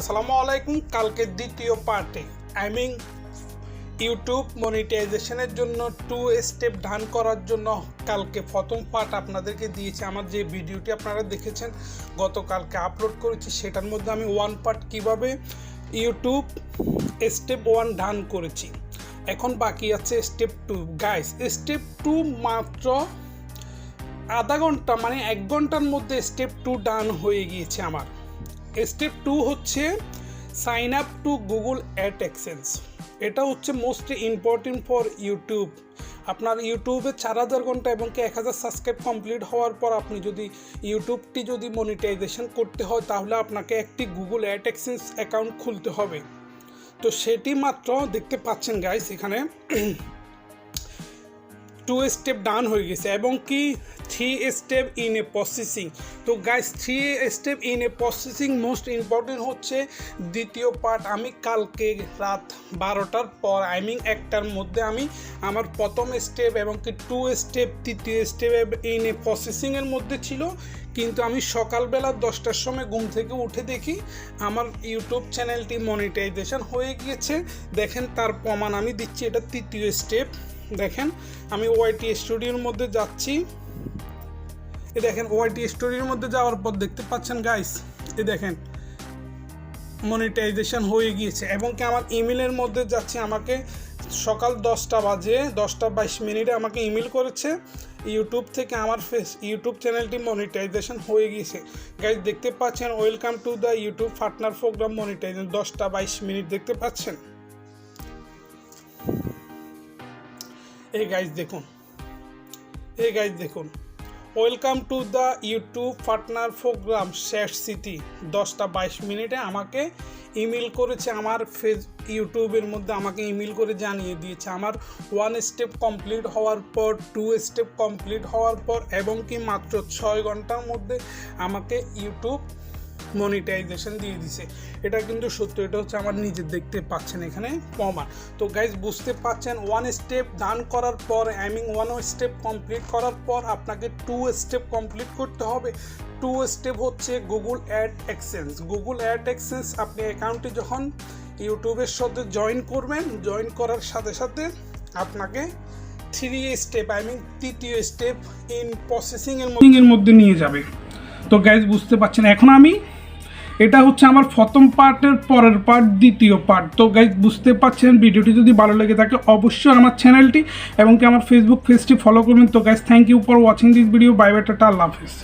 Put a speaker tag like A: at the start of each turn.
A: আসসালামু আলাইকুম কালকের দ্বিতীয় পার্টে। আই মিন ইউটিউব মনিটাইজেশনের জন্য টু স্টেপ ডান করার জন্য কালকে প্রথম পার্ট আপনাদেরকে দিয়েছি। আমার যে ভিডিওটি আপনারা দেখেছেন, গতকালকে আপলোড করেছি, সেটার মধ্যে আমি ওয়ান পার্ট কীভাবে ইউটিউব স্টেপ ওয়ান ডান করেছি। এখন বাকি আছে step two guys step two মাত্র আধা ঘণ্টা মানে এক ঘণ্টার মধ্যে স্টেপ টু ডান হয়ে গিয়েছে আমার। স্টেপ টু হচ্ছে sign up to Google AdSense এটা হচ্ছে মোস্ট ইম্পর্টেন্ট ফর ইউটিউব আপনার ইউটিউবে চার হাজার ঘণ্টা এবং কি এক হাজার সাবস্ক্রাইব কমপ্লিট হওয়ার পর আপনি যদি ইউটিউবটি যদি মনিটাইজেশন করতে হয়, তাহলে আপনাকে একটি গুগল অ্যাড এক্সেন্স অ্যাকাউন্ট খুলতে হবে। তো সেটি মাত্র দেখতে পাচ্ছেন গাইস এখানে। টু স্টেপ ডান হয়ে গেছে এবং কি three step in a processing তো guys three step in a processing most important হচ্ছে দ্বিতীয় পার্ট আমি কালকে রাত বারোটার পর আই মিন একটার মধ্যে আমি আমার প্রথম স্টেপ এবং কি টু স্টেপ তৃতীয় স্টেপ ইন এ প্রসেসিংয়ের মধ্যে ছিল। কিন্তু আমি সকালবেলা দশটার সময় ঘুম থেকে উঠে দেখি আমার ইউটিউব চ্যানেলটি মনিটাইজেশন হয়ে গিয়েছে। দেখেন তার প্রমাণ আমি দিচ্ছি, এটা তৃতীয় স্টেপ দেখেন, আমি ওয়াইটি স্টুডিওর মধ্যে যাচ্ছি। এ দেখেন ওয়াইটি স্টুডিওর মধ্যে যাওয়ার পর দেখতে পাচ্ছেন গাইস এ দেখেন মনিটাইজেশন হয়ে গিয়েছে। এবং কি আমার ইমেলের মধ্যে যাচ্ছে, আমাকে সকাল দশটা বাজে, দশটা বাইশ মিনিটে আমাকে ইমেল করেছে। ইউটিউব থেকে আমার ফেস ইউটিউব চ্যানেলটি মনিটাইজেশন হয়ে গিয়েছে। গাইজ দেখতে পাচ্ছেন welcome to the YouTube partner program monetization দশটা বাইশ মিনিট, দেখতে পাচ্ছেন? এই গাইজ দেখুন। এই গাইজ দেখুন। Welcome to the YouTube partner program শেষ সিটি দশটা বাইশ মিনিটে আমাকে ইমেল করেছে আমার ফেস ইউটিউবের মধ্যে আমাকে ইমেল করে জানিয়ে দিয়েছে। আমার ওয়ান স্টেপ কমপ্লিট হওয়ার পর টু স্টেপ কমপ্লিট হওয়ার পর, এবং কি মাত্র ছয় ঘণ্টার মধ্যে আমাকে ইউটিউব মনিটাইজেশন দিয়ে দিছে। এটা কিন্তু সত্য, এটা হচ্ছে আমার নিজে দেখতে পাচ্ছেন এখানে প্রমাণ। তো গাইজ বুঝতে পাচ্ছেন ওয়ান স্টেপ দান করার পর মিন ওয়ান স্টেপ কমপ্লিট করার পর আপনাকে টু স্টেপ কমপ্লিট করতে হবে। টু স্টেপ হচ্ছে Google ad exchange Google ad exchange আপনি অ্যাকাউন্টে যখন ইউটিউবের সাথে জয়েন করবেন জয়েন করার সাথে সাথে আপনাকে থ্রি স্টেপ আই মিন তৃতীয় স্টেপ ইন প্রসেসিংয়ের মধ্যে নিয়ে যাবে। তো গাইজ বুঝতে পারছেন এখন আমি এটা হচ্ছে আমার প্রথম পার্টের পরের পার্ট, দ্বিতীয় পার্ট। তো গাইজ বুঝতে পারছেন, ভিডিওটি যদি ভালো লেগে থাকে, অবশ্যই আমার চ্যানেলটি এবং কি আমার ফেসবুক পেজটি ফলো করবেন। তো guys thank you for watching this video bye bye tata, আল্লাহ হাফিজ।